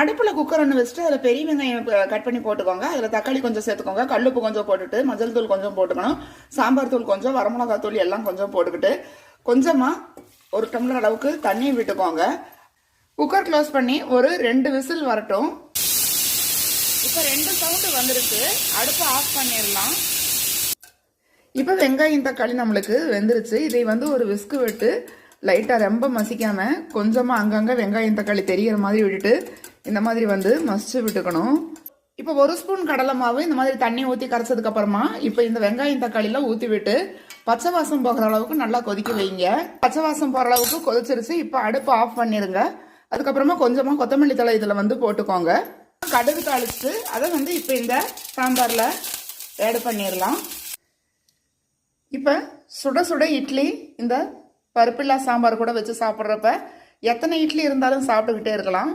அடுப்பில் குக்கர் ஒன்று வச்சுட்டு அதில் பெரிய வெங்காயம் கட் பண்ணி போட்டுக்கோங்க. அதில் தக்காளி கொஞ்சம் சேர்த்துக்கோங்க. கல்லுப்பு கொஞ்சம் போட்டுட்டு மஞ்சள் தூள் கொஞ்சம் போட்டுக்கணும். சாம்பார் தூள் கொஞ்சம் வரமிளகாய் தூள் எல்லாம் கொஞ்சம் போட்டுக்கிட்டு கொஞ்சமாக ஒரு டம்ளர் அளவுக்கு தண்ணி விட்டுக்கோங்க. குக்கர் க்ளோஸ் பண்ணி ஒரு ரெண்டு விசில் வரட்டும். இப்போ ரெண்டு சவுண்டு வந்துருச்சு அடுப்பை ஆஃப் பண்ணிடலாம். இப்போ வெங்காயம் தக்காளி நம்மளுக்கு வெந்துருச்சு. இதை வந்து ஒரு விஸ்கு விட்டு லைட்டாக ரொம்ப மசிக்காமல் கொஞ்சமாக அங்கங்கே வெங்காயம் தக்காளி தெரிகிற மாதிரி விட்டுட்டு இந்த மாதிரி வந்து மசிச்சு விட்டுக்கணும். இப்போ ஒரு ஸ்பூன் கடலை மாவு இந்த மாதிரி தண்ணி ஊற்றி கரைச்சதுக்கு அப்புறமா இப்போ இந்த வெங்காயம் தக்காளிலாம் ஊற்றி விட்டு பச்சை வாசம் போகிற அளவுக்கு நல்லா கொதிக்க வைங்க. பச்சை வாசம் போகிற அளவுக்கு கொதிச்சிருச்சு. இப்போ அடுப்பு ஆஃப் பண்ணிருங்க. அதுக்கப்புறமா கொஞ்சமாக கொத்தமல்லி தழை இதில் வந்து போட்டுக்கோங்க. கடுகு தாளிச்சு அதை வந்து இப்போ இந்த சாம்பாரில் ஆட் பண்ணிடலாம் இப்போ சுட சுட இட்லி இந்த பருப்பில்லா சாம்பார் கூட வச்சு சாப்பிட்றப்ப எத்தனை இட்லி இருந்தாலும் சாப்பிட்டுக்கிட்டே இருக்கலாம்.